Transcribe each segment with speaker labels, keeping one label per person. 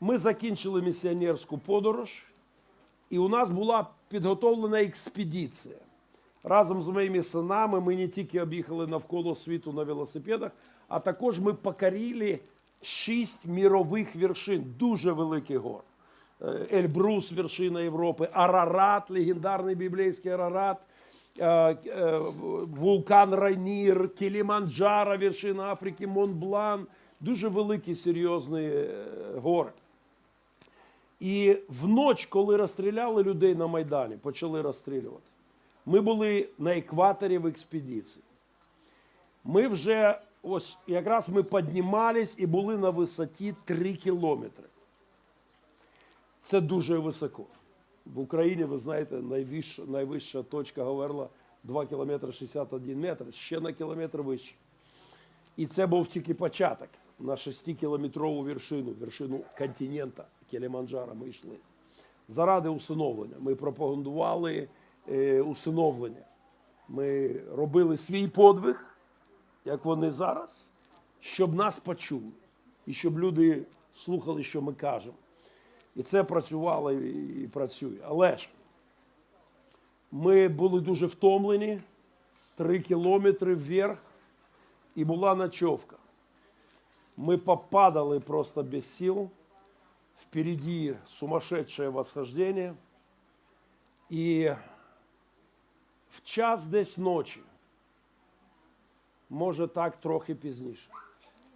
Speaker 1: ми закінчили місіонерську подорож, і у нас була підготовлена експедиція. Разом з моїми синами ми не тільки об'їхали навколо світу на велосипедах, а також ми покорили шість мірових вершин, дуже великих гор. Е, Ельбрус, вершина Європи, Арарат, легендарний біблійський Арарат, е, е, вулкан Райнір, Кіліманджаро, вершина Африки, Монблан. Дуже великі серйозні гори. І вночі, коли розстріляли людей на Майдані, почали розстрілювати. Ми були на екваторі в експедиції. Ми вже ось якраз ми піднімались і були на висоті 3 кілометри. Це дуже високо. В Україні, ви знаєте, найвища, найвища точка говорила 2 кілометри 61 метр, ще на кілометр вище. І це був тільки початок на 6-кілометрову вершину, вершину континента Кіліманджаро ми йшли. Заради усиновлення. Ми пропагандували е, усиновлення. Ми робили свій подвиг, як вони зараз, щоб нас почули і щоб люди слухали, що ми кажемо. І це працювало і, і працює. Але ж ми були дуже втомлені, три кілометри вверх, і була ночовка. Мы попадали просто без сил. Впереди сумасшедшее восхождение. І в час десь ночі, може так трохи пізніше,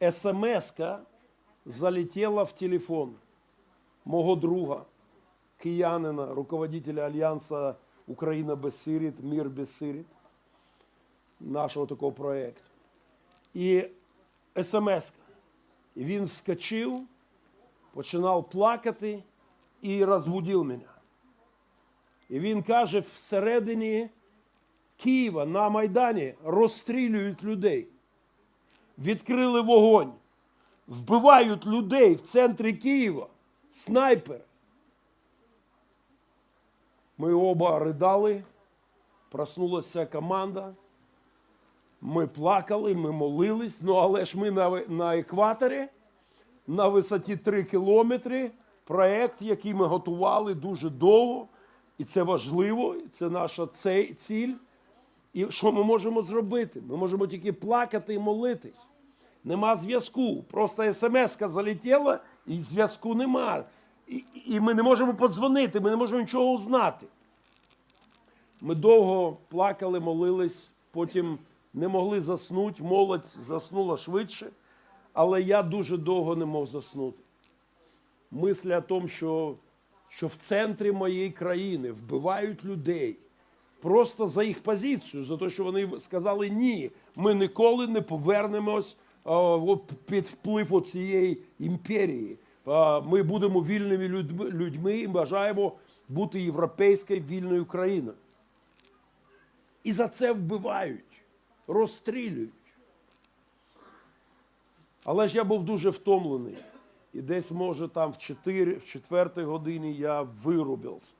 Speaker 1: смс-ка в телефон мого друга, киянина, руководителя Альянсу Україна без сиріт, Мір без сиріт, нашого такого проєкту. І смс-ка. Він вскочив, починав плакати і розбудив мене. І він каже, всередині Києва на Майдані розстрілюють людей. Відкрили вогонь, вбивають людей в центрі Києва, снайпери. Ми оба ридали, проснулася команда. Ми плакали, ми молились, ну але ж ми на, на екваторі, на висоті 3 кілометри, проєкт, який ми готували дуже довго, і це важливо, і це наша ціль. І що ми можемо зробити? Ми можемо тільки плакати і молитись. Нема зв'язку. Просто смс-ка залетіла, і зв'язку нема. І, і ми не можемо подзвонити, ми не можемо нічого узнати. Ми довго плакали, молились, потім не могли заснути, молодь заснула швидше, але я дуже довго не мог заснути. Мисля о тому, що, що в центрі моєї країни вбивають людей просто за їх позицію, за те, що вони сказали ні, ми ніколи не повернемось от під вплив цієї імперії. Ми будемо вільними людьми і бажаємо бути європейською вільною країною. І за це вбивають розстрілюють. Але ж я був дуже втомлений. І десь, може, там в 4, в 4 годині я вирубився.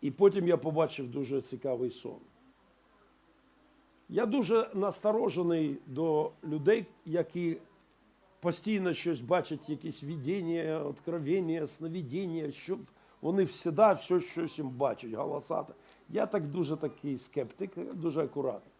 Speaker 1: І потім я побачив дуже цікавий сон. Я дуже насторожений до людей, які постійно щось бачать, якісь видіння, откровення, сновидіння, щоб вони всіда все щось їм бачать, голосати. Я так дуже такий скептик, дуже акуратний.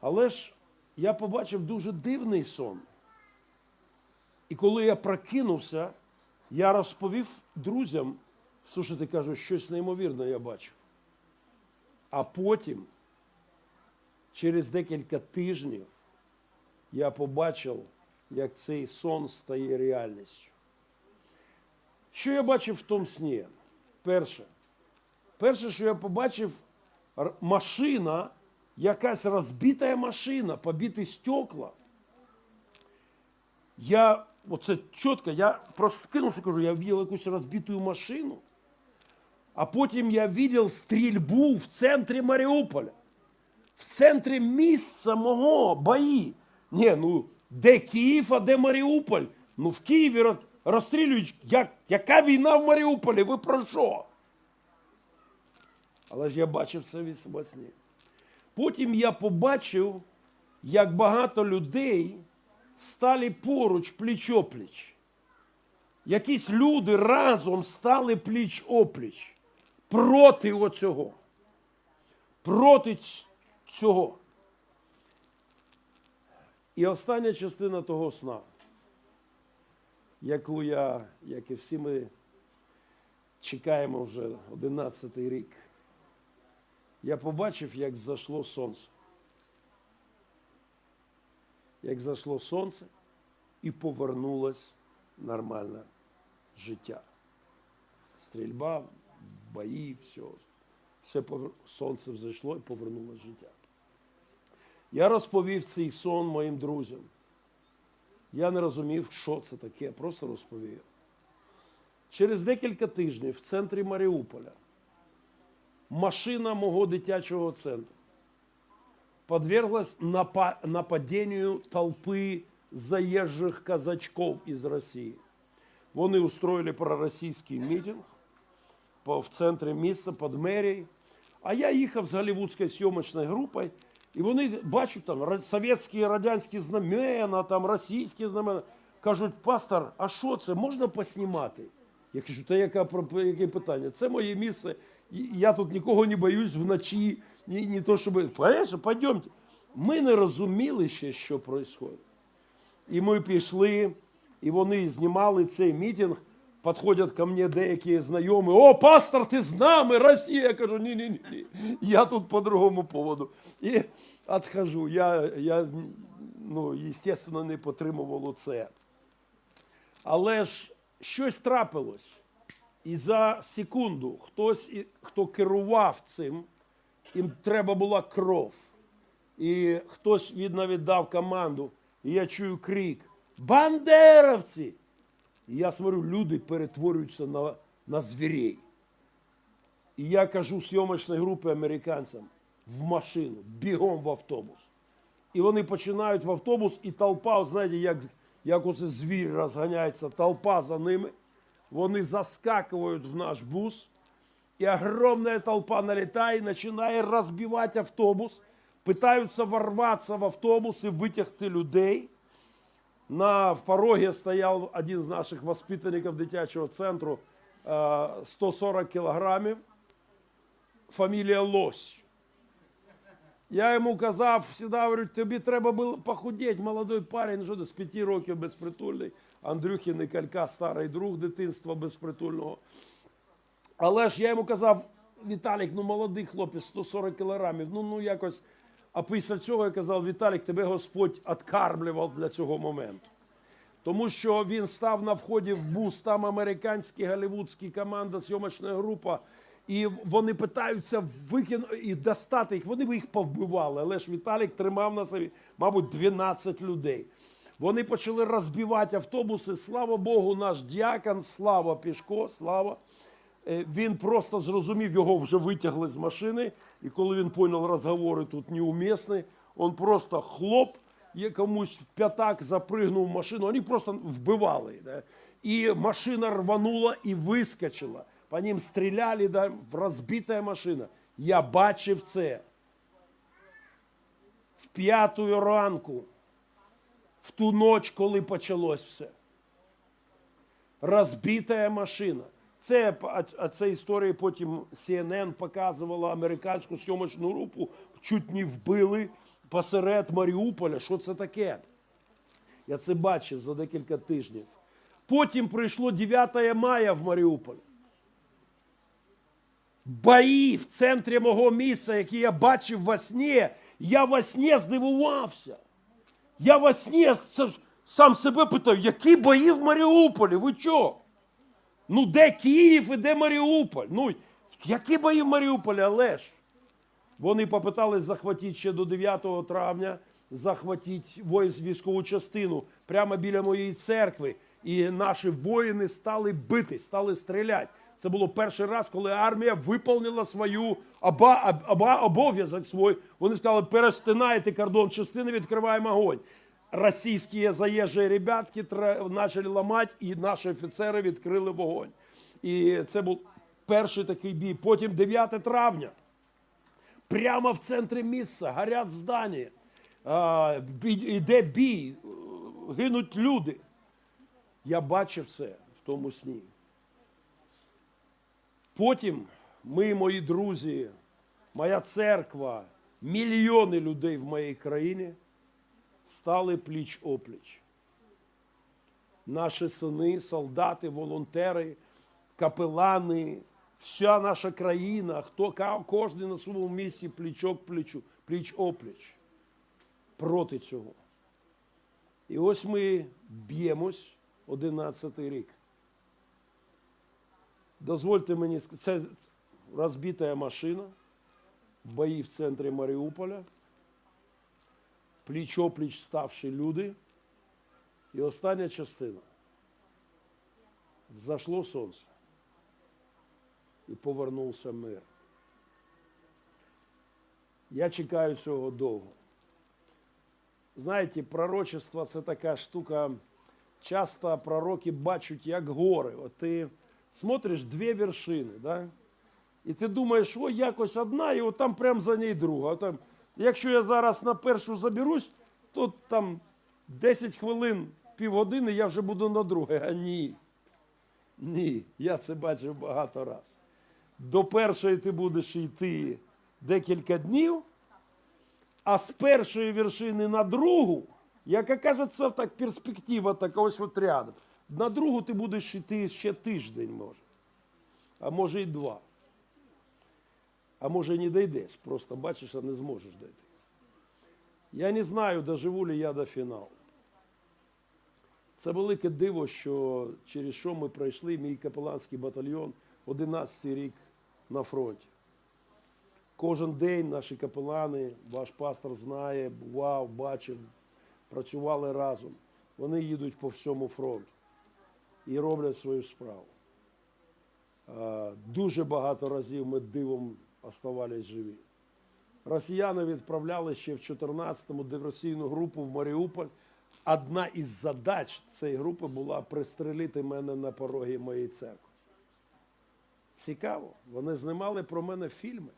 Speaker 1: Але ж я побачив дуже дивний сон. І коли я прокинувся, я розповів друзям, слушайте, кажу, щось неймовірне я бачив. А потім, через декілька тижнів, я побачив, як цей сон стає реальністю. Що я бачив в тому сні? Перше. Перше, що я побачив, машина, якась розбита машина, побиті стекла. Я, оце чітко, я просто кинувся, кажу, я бачив якусь розбиту машину, а потім я бачив стрільбу в центрі Маріуполя. В центрі місця мого бої. Ні, ну де Київ, а де Маріуполь? Ну в Києві розстрілюють. Як, яка війна в Маріуполі? Ви про що? Але ж я бачив це від во сні. Потім я побачив, як багато людей стали поруч пліч-опліч. якісь люди разом стали пліч опліч проти оцього. Проти цього. І остання частина того сна, яку я, як і всі ми чекаємо вже 11 рік, я побачив, як взошло сонце. Як зайшло сонце і повернулось нормальне життя. Стрільба, бої, все. все сонце взайшло і повернулось життя. Я розповів цей сон моїм друзям. Я не розумів, що це таке, просто розповів. Через декілька тижнів в центрі Маріуполя машина мого дитячого центру подверглась напа- нападению толпы заезжих казачков из России. Вони устроили проросійський мітинг в центрі міста під мерією. А я їхав з голівудською зйомочною групою, і вони бачать там совєтські радянські знамена, там російські знамена. Кажуть, пастор, а що це? Можна поснімати? Я кажу, та яке питання? Це моє місце. Я тут нікого не боюсь вночі, ні, ні то, щоб. Конечно, пойдемте. Ми не розуміли ще, що відбувається. І ми пішли, і вони знімали цей мітинг. Підходять ко мені деякі знайомі. О, пастор, ти з нами, Росія. Я кажу, ні, ні. Я тут по другому поводу. І відхожу. Я, я ну, естественно, не підтримував це. Але ж щось трапилось. І за секунду хтось, хто керував цим, їм треба була кров. І хтось від навіть дав команду, і я чую крик: Бандеровці! І я смотрю, люди перетворюються на, на звірей. І я кажу зйомочної групи американцям в машину, бігом в автобус. І вони починають в автобус, і толпа, знаєте, як, як оце звір розганяється, толпа за ними. Вони заскакують в наш бус, и огромная толпа налетает и начинает разбивать автобус, пытаются ворваться в автобус и витягти людей. На в порогі стояв один з наших воспитанників дитячого центру е, 140 кілограмів, фамілія Лось. Я йому казав, завжди говорю, тобі треба було похудеть, молодой парень, що з п'яти років безпритульний. Андрюхи Никалька, старий друг дитинства безпритульного. Але ж я йому казав, Віталік, ну молодий хлопець, 140 кілограмів, ну, ну якось. А після цього я казав, Віталік, тебе Господь откармлював для цього моменту. Тому що він став на вході в бус, там американські голівудські команда, зйомочна група, і вони питаються викинути і достати їх. Вони б їх повбивали, але ж Віталік тримав на собі, мабуть, 12 людей. Вони почали розбивати автобуси. Слава Богу, наш діакон, слава Пішко, слава. Е, Він просто зрозумів, його вже витягли з машини, і коли він поняв, розговори тут неумісні, він просто хлоп, комусь в п'ятак запригнув в машину, вони просто вбивали. Да? І машина рванула і вискочила. По ним стріляли, да, в розбита машина. Я бачив це. В п'яту ранку, в ту ніч, коли почалось все розбита машина. Це, а, це історія потім CNN показувала американську зйомочну групу, чуть не вбили посеред Маріуполя. Що це таке? Я це бачив за декілька тижнів. Потім прийшло 9 мая в Маріуполь. Бої в центрі мого місця, які я бачив во сні, я во сні здивувався. Я во сні сам себе питаю, які бої в Маріуполі? Ви чо? Ну, де Київ і де Маріуполь? Ну, які бої в Маріуполі, але ж? Вони попитались захватити ще до 9 травня, захватити військову частину прямо біля моєї церкви. І наші воїни стали битись, стали стріляти. Це було перший раз, коли армія виповнила свою оба, оба, обов'язок свій. Вони сказали, перестинайте кордон частини, відкриваємо огонь. Російські заїжджі ребятки почали ламати, і наші офіцери відкрили вогонь. І це був перший такий бій. Потім 9 травня. Прямо в центрі міста горять здання. А, бій- гинуть люди. Я бачив це в тому сні. Потім ми, мої друзі, моя церква, мільйони людей в моїй країні стали пліч опліч. Наші сини, солдати, волонтери, капелани, вся наша країна, хто кожен на своєму місці плічок плечу, пліч опліч проти цього. І ось ми б'ємось 11 рік. Дозвольте мені це розбита машина, бої в центрі Маріуполя, пліч-опліч ставші люди. І остання частина. Взошло сонце. І повернувся мир. Я чекаю цього довго. Знаєте, пророчество це така штука. Часто пророки бачать як гори. От ти смотриш дві вершини, да? і ти думаєш, о, якось одна, і от там прямо за нею друга. Там, якщо я зараз на першу заберусь, то там 10 хвилин, півгодини я вже буду на друге. А ні. Ні, я це бачив багато раз. До першої ти будеш йти декілька днів, а з першої вершини на другу, яка кажеться, так перспектива така ось от рядом. На другу ти будеш йти ще тиждень, може. А може і два. А може і не дійдеш. Просто бачиш, а не зможеш дійти. Я не знаю, доживу ли я до фіналу. Це велике диво, що через що ми пройшли мій капеланський батальйон 11 рік на фронті. Кожен день наші капелани, ваш пастор знає, бував, бачив, працювали разом. Вони їдуть по всьому фронту і роблять свою справу. Дуже багато разів ми дивом оставались живі. Росіяни відправляли ще в 14-му диверсійну групу в Маріуполь. Одна із задач цієї групи була пристрелити мене на порогі моєї церкви. Цікаво, вони знімали про мене фільми.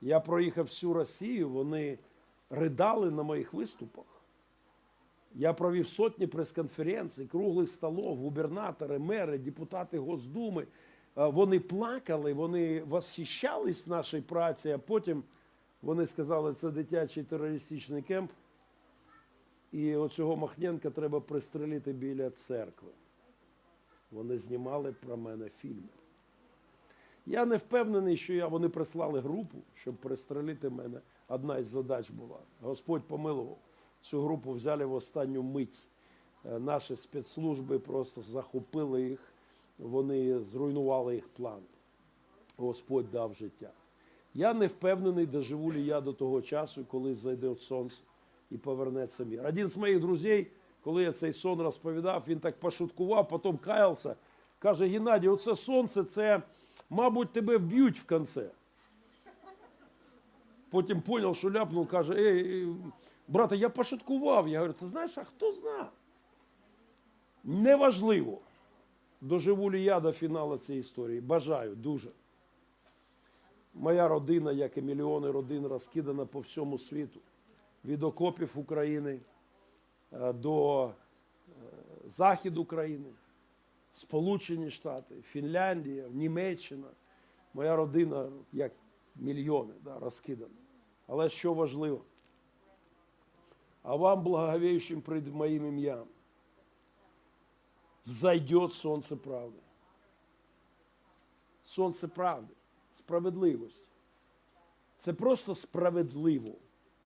Speaker 1: Я проїхав всю Росію, вони ридали на моїх виступах. Я провів сотні прес-конференцій, круглих столов, губернатори, мери, депутати Госдуми. Е, Вони плакали, вони восхищались нашій праці, а потім вони сказали, це дитячий терористичний кемп. І оцього Махненка треба пристрелити біля церкви. Вони знімали про мене фільми. Я не впевнений, що я, вони прислали групу, щоб пристрелити мене. Одна із задач була. Господь помилував. Цю групу взяли в останню мить. Е, Наші спецслужби просто захопили їх, вони зруйнували їх план. Господь дав життя. Я не впевнений, доживу ли я до того часу, коли зайде сонце і повернеться мир. Один з моїх друзів, коли я цей сон розповідав, він так пошуткував, потім каявся. Каже, Геннадій, оце сонце, це, мабуть, тебе вб'ють в кінці. Потім зрозумів, що ляпнув, каже, ей, ей, брате, я пошуткував. Я говорю, ти знаєш, а хто зна? Неважливо, доживу ли я до фіналу цієї історії. Бажаю дуже. Моя родина, як і мільйони родин, розкидана по всьому світу. Від окопів України е, до е, Західу України, Сполучені Штати, Фінляндія, Німеччина. Моя родина, як мільйони, да, розкидана. Але що важливо? А вам, благовеющим пред моїм ім'ям, взойдет сонце правди. Сонце правди, справедливості. Це просто справедливо.